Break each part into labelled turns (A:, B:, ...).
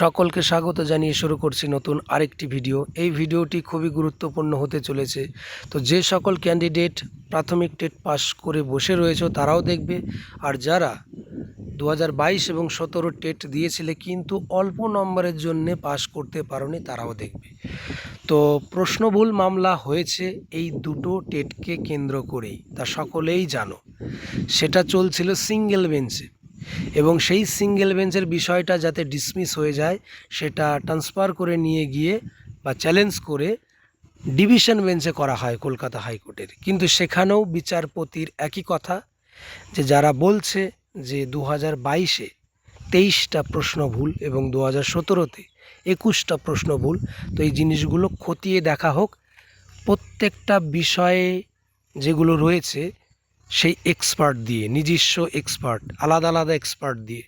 A: সকলকে স্বাগত জানিয়ে শুরু করছি নতুন আরেকটি ভিডিও। এই ভিডিওটি খুবই গুরুত্বপূর্ণ হতে চলেছে। তো যে সকল ক্যান্ডিডেট প্রাথমিক টেট পাস করে বসে রয়েছে, তারাও দেখবে। আর যারা দু হাজার বাইশ এবং সতেরো টেট দিয়েছিলে, কিন্তু অল্প নম্বরের জন্য পাস করতে পারোনি, তারাও দেখবে। তো প্রশ্নভুল মামলা হয়েছে এই দুটো টেটকে কেন্দ্র করেই, তা সকলেই জানো। সেটা চলছিল সিঙ্গেল বেঞ্চে এবং সেই সিঙ্গেল বেঞ্চের বিষয়টা যাতে ডিসমিস হয়ে যায়, সেটা ট্রান্সফার করে নিয়ে গিয়ে বা চ্যালেঞ্জ করে ডিভিশন বেঞ্চে করা হয় কলকাতা হাইকোর্টের। কিন্তু সেখানেও বিচারপতির একই কথা, যে যারা বলছে যে দু হাজার বাইশে তেইশটা প্রশ্ন ভুল এবং দু হাজার সতেরোতে একুশটা প্রশ্ন ভুল, তো এই জিনিসগুলো খতিয়ে দেখা হোক। প্রত্যেকটা বিষয়ে যেগুলো রয়েছে সেই এক্সপার্ট দিয়ে, নিজস্ব এক্সপার্ট আলাদা আলাদা এক্সপার্ট দিয়ে।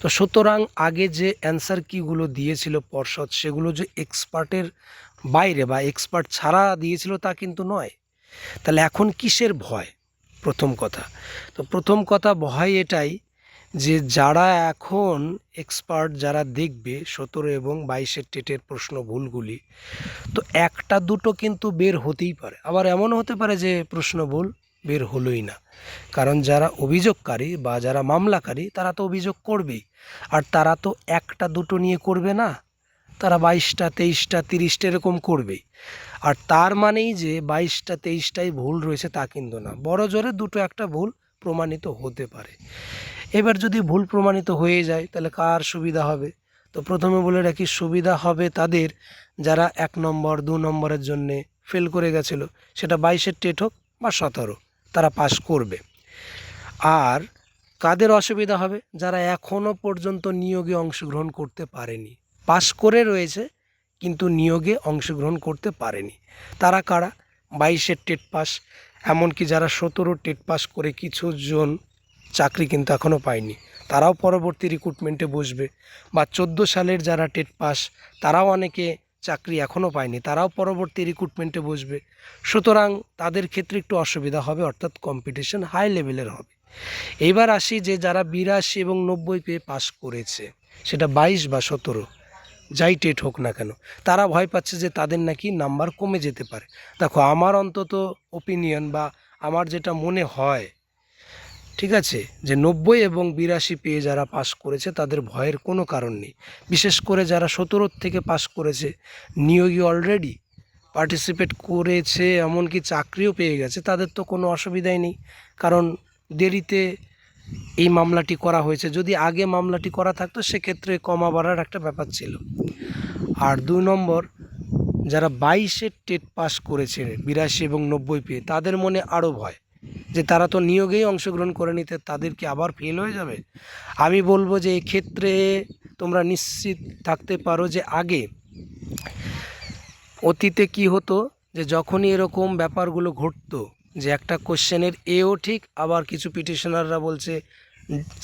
A: তো সুতরাং আগে যে অ্যান্সার কিগুলো দিয়েছিল পর্ষদ, সেগুলো যে এক্সপার্টের বাইরে বা এক্সপার্ট ছাড়া দিয়েছিল তা কিন্তু নয়। তাহলে এখন কিসের ভয়? প্রথম কথা। তো প্রথম কথা ভয় এটাই যে যারা এখন এক্সপার্ট যারা দেখবে সতেরো এবং বাইশের টেটের প্রশ্ন ভুলগুলি, তো একটা দুটো কিন্তু বের হতেই পারে। আবার এমনও হতে পারে যে প্রশ্ন ভুল বের হলোই না। কারণ যারা অভিযোগকারী বা যারা মামলাকারী, তারা তো অভিযোগ করবেই। আর তারা তো একটা দুটো নিয়ে করবে না। তারা বাইশটা, তেইশটা, তিরিশটা এরকম করবেই। আর তার মানেই যে বাইশটা, তেইশটাই ভুল রয়েছে তা কিন্তু না। বড় জোরে দুটো একটা ভুল প্রমাণিত হতে পারে। এবার যদি ভুল প্রমাণিত হয়ে যায়, তাহলে কার সুবিধা হবে? তো প্রথমে বলে রাখি, সুবিধা হবে তাদের যারা এক নম্বর, দু নম্বরের জন্যে ফেল করে গেছিল। সেটা বাইশের টেট হোক বা সতেরো। তারা পাশ করবে। আর কাদের অসুবিধা হবে? যারা এখনও পর্যন্ত নিয়োগে অংশগ্রহণ করতে পারেনি। পাশ করে রয়েছে, কিন্তু নিয়োগে অংশগ্রহণ করতে পারেনি। তারা কারা? বাইশের টেট পাস এমনকি যারা সতেরো টেট পাস করে কিছু জন চাকরি কিন্তু এখনও পায়নি। তারাও পরবর্তী রিক্রুটমেন্টে বসবে। বা চোদ্দ সালের যারা টেট পাস তারাও অনেকে চাকরি এখনও পায়নি। তারাও পরবর্তী রিক্রুটমেন্টে বসবে। সুতরাং তাদের ক্ষেত্রে একটু অসুবিধা হবে, অর্থাৎ কম্পিটিশন হাই লেভেলের হবে। এইবার আসি যে যারা বিরাশি এবং নব্বই পেয়ে পাস করেছে, সেটা বাইশ বা সতেরো, যাই টেট হোক না কেন, তারা ভয় পাচ্ছে যে তাদের নাকি নাম্বার কমে যেতে পারে। দেখো, আমার অন্তত ওপিনিয়ন বা আমার যেটা মনে হয়, ঠিক আছে, যে নব্বই এবং বিরাশি পেয়ে যারা পাস করেছে, তাদের ভয়ের কোনো কারণ নেই। বিশেষ করে যারা সতেরোর থেকে পাস করেছে, নিয়োগী অলরেডি পার্টিসিপেট করেছে, এমনকি চাকরিও পেয়ে গেছে, তাদের তো কোনো অসুবিধাই নেই। কারণ দেরিতে এই মামলাটি করা হয়েছে। যদি আগে মামলাটি করা থাকতো, সেক্ষেত্রে কমা বাড়ার একটা ব্যাপার ছিল। আর দুই নম্বর, যারা বাইশে টেট পাস করেছে, বিরাশি এবং নব্বই পেয়ে, তাদের মনে আরও ভয় যে তারা তো নিয়োগেই অংশগ্রহণ করে নিতে, তাদের কি আবার ফেল হয়ে যাবে? আমি বলব যে এক্ষেত্রে তোমরা নিশ্চিত থাকতে পারো যে আগে অতীতে কি হতো যে যখনই এরকম ব্যাপারগুলো ঘটতো যে একটা কোশ্চেনের এও ঠিক, আবার কিছু পিটিশনাররা বলছে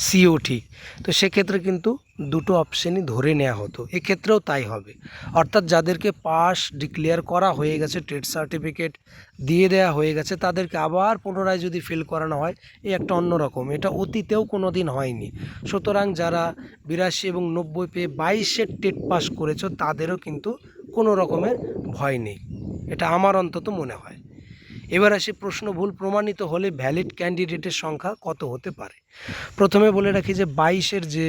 A: সিও ঠিক, তো সেক্ষেত্রে কিন্তু দুটো অপশানই ধরে নেওয়া হতো। এক্ষেত্রেও তাই হবে। অর্থাৎ যাদেরকে পাস ডিক্লেয়ার করা হয়ে গেছে, ট্রেড সার্টিফিকেট দিয়ে দেওয়া হয়ে গেছে, তাদেরকে আবার পুনরায় যদি ফিল করানো হয়, এই একটা অন্যরকম এটা অতীতেও কোনো দিন হয়নি। সুতরাং যারা বিরাশি এবং নব্বই পেয়ে বাইশের টেট পাস করেছ, তাদেরও কিন্তু কোনো রকমের ভয় নেই। এটা আমার অন্তত মনে হয়। এবার আসি প্রশ্ন ভুল প্রমাণিত হলে ভ্যালিড ক্যান্ডিডেটের সংখ্যা কত হতে পারে? প্রথমে বলে রাখি যে বাইশের যে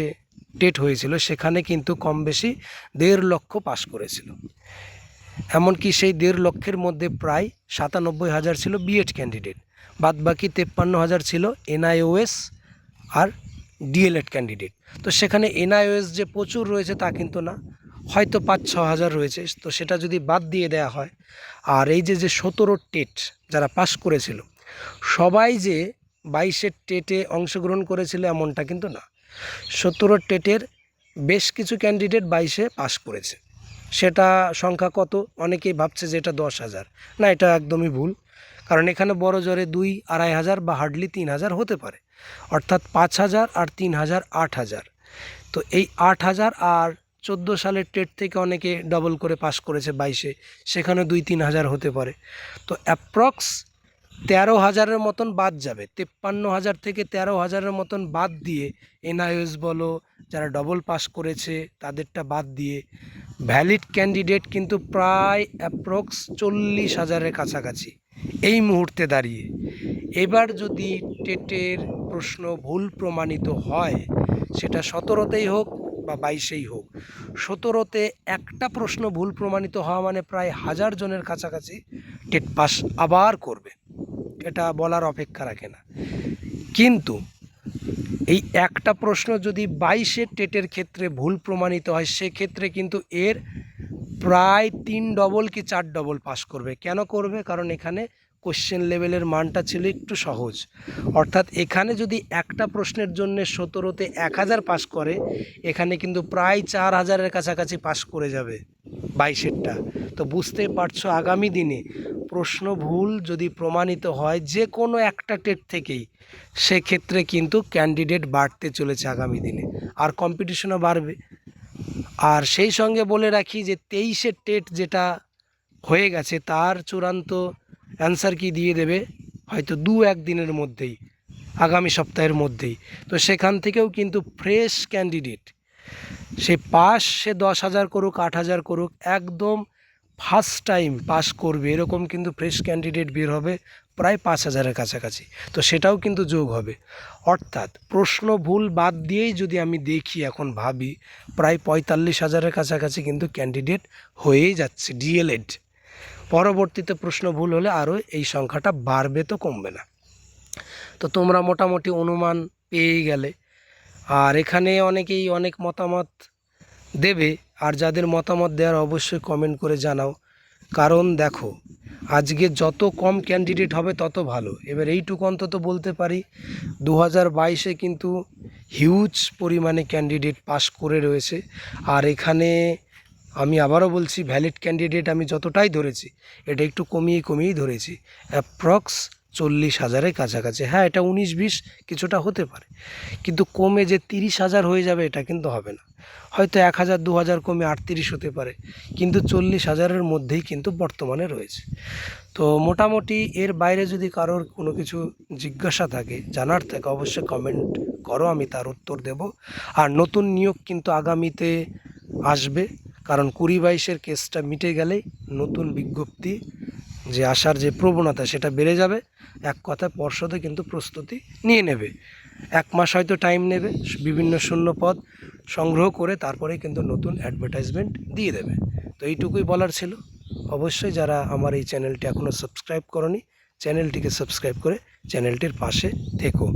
A: ডেট হয়েছিল, সেখানে কিন্তু কম বেশি দেড় লক্ষ পাশ করেছিল। এমনকি সেই দেড় লক্ষের মধ্যে প্রায় সাতানব্বই হাজার ছিল বিএড ক্যান্ডিডেট বাদ বাকি তেপ্পান্ন হাজার ছিল এনআইওএস আর ডিএলএড ক্যান্ডিডেট তো সেখানে এনআইওএস যে প্রচুর রয়েছে তা কিন্তু না। হয়তো পাঁচ, ছ হাজার রয়েছে, তো সেটা যদি বাদ দিয়ে দেওয়া হয়। আর এই যে যে সতেরো টেট যারা পাশ করেছিল, সবাই যে বাইশের টেটে অংশগ্রহণ করেছিল এমনটা কিন্তু না। সতেরো টেটের বেশ কিছু ক্যান্ডিডেট বাইশে পাশ করেছে। সেটা সংখ্যা কত? অনেকেই ভাবছে যে এটা দশ হাজার। না, এটা একদমই ভুল। কারণ এখানে বড় জোরে দুই, আড়াই হাজার বা হার্ডলি তিন হাজার হতে পারে। অর্থাৎ পাঁচ হাজার আর তিন হাজার আট হাজার। তো এই আট হাজার আর চোদ্দ সালের টেট থেকে অনেকে ডবল করে পাস করেছে বাইশে। সেখানে দুই তিন হাজার হতে পারে। তো অ্যাপ্রক্স তেরো হাজারের মতন বাদ যাবে। তেপ্পান্ন হাজার থেকে তেরো হাজারের মতন বাদ দিয়ে এনআইএস বলো, যারা ডবল পাস করেছে, তাদেরটা বাদ দিয়ে ভ্যালিড ক্যান্ডিডেট কিন্তু প্রায় অ্যাপ্রক্স চল্লিশ হাজারের কাছাকাছি। এই মুহূর্তে দাঁড়িয়ে। এবার যদি টেটের প্রশ্ন ভুল প্রমাণিত হয়, সেটা সতেরোতেই হোক বা বাইশেই হোক। সতেরোতে একটা প্রশ্ন ভুল প্রমাণিত হওয়া মানে প্রায় হাজার জনের কাছাকাছি টেট পাস আবার করবে। এটা বলার অপেক্ষা রাখে না। কিন্তু এই একটা প্রশ্ন যদি বাইশের টেটের ক্ষেত্রে ভুল প্রমাণিত হয়, সেক্ষেত্রে কিন্তু এর প্রায় তিন ডবল কি চার ডবল পাস করবে। কেন করবে? কারণ এখানে কোশ্চেন লেভেলের মানটা ছিল একটু সহজ। অর্থাৎ এখানে যদি একটা প্রশ্নের জন্য সতেরোতে এক হাজার পাস করে, এখানে কিন্তু প্রায় চার হাজারের কাছাকাছি পাস করে যাবে বাইশেরটা। তো বুঝতেই পারছ আগামী দিনে প্রশ্ন ভুল যদি প্রমাণিত হয় যে কোনো একটা টেট থেকেই, সেক্ষেত্রে কিন্তু ক্যান্ডিডেট বাড়তে চলেছে আগামী দিনে। আর কম্পিটিশনও বাড়বে। আর সেই সঙ্গে বলে রাখি যে তেইশের টেট যেটা হয়ে গেছে, তার চূড়ান্ত অ্যান্সার কি দিয়ে দেবে? হয়তো দু এক দিনের মধ্যেই, আগামী সপ্তাহের মধ্যেই। তো সেখান থেকেও কিন্তু ফ্রেশ ক্যান্ডিডেট। সে পাস, সে দশ হাজার করুক, আট হাজার করুক, একদম ফার্স্ট টাইম পাস করবে। এরকম কিন্তু ফ্রেশ ক্যান্ডিডেট বের হবে প্রায় পাঁচ হাজারের কাছাকাছি। তো সেটাও কিন্তু যোগ হবে। অর্থাৎ প্রশ্ন ভুল বাদ দিয়েই যদি আমি দেখি, এখন ভাবি, প্রায় পঁয়তাল্লিশ হাজারের কাছাকাছি কিন্তু ক্যান্ডিডেট হয়েই যাচ্ছে, ডিএলএড। পরবর্তীতে প্রশ্ন ভুল হলে আরও এই সংখ্যাটা বাড়বে তো কমবে না। তো তোমরা মোটামুটি অনুমান পেয়েই গেলে। আর এখানে অনেকেই অনেক মতামত দেবে। আর যাদের মতামত দেওয়ার অবশ্যই কমেন্ট করে জানাও। কারণ দেখো, আজকে যত কম ক্যান্ডিডেট হবে তত ভালো। এবার এইটুকু অন্তত বলতে পারি দু হাজার বাইশে কিন্তু হিউজ পরিমাণে ক্যান্ডিডেট পাস করে রয়েছে। আর এখানে আমি আবারও বলছি ভ্যালিড ক্যান্ডিডেট আমি যতটাই ধরেছি, এটা একটু কমিয়ে কমিয়েই ধরেছি অ্যাপ্রক্স চল্লিশ হাজারের কাছাকাছি। হ্যাঁ এটা উনিশ বিশ কিছুটা হতে পারে। কিন্তু কমে যে তিরিশ হাজার হয়ে যাবে, এটা কিন্তু হবে না। হয়তো এক হাজার, দু হাজার কমে আটত্রিশ হতে পারে, কিন্তু চল্লিশ হাজারের মধ্যেই কিন্তু বর্তমানে রয়েছে। তো মোটামুটি এর বাইরে যদি কারোর কোনো কিছু জিজ্ঞাসা থাকে, জানার থাকে, অবশ্যই কমেন্ট করো, আমি তার উত্তর দেব। আর নতুন নিয়োগ কিন্তু আগামীতে আসবে। কারণ কুড়ি বাইশের কেসটা মিটে গেলেই নতুন বিজ্ঞপ্তি যে আসার যে প্রবণতা সেটা বেড়ে যাবে। এক কথায় পর্ষদে কিন্তু প্রস্তুতি নিয়ে নেবে। এক মাস হয়তো টাইম নেবে, বিভিন্ন শূন্য পদ সংগ্রহ করে তারপরে কিন্তু নতুন অ্যাডভার্টাইজমেন্ট দিয়ে দেবে। তো এইটুকুই বলার ছিল। অবশ্যই যারা আমার এই চ্যানেলটি এখনও সাবস্ক্রাইব করনি চ্যানেলটিকে সাবস্ক্রাইব করে চ্যানেলটির পাশে থেকো।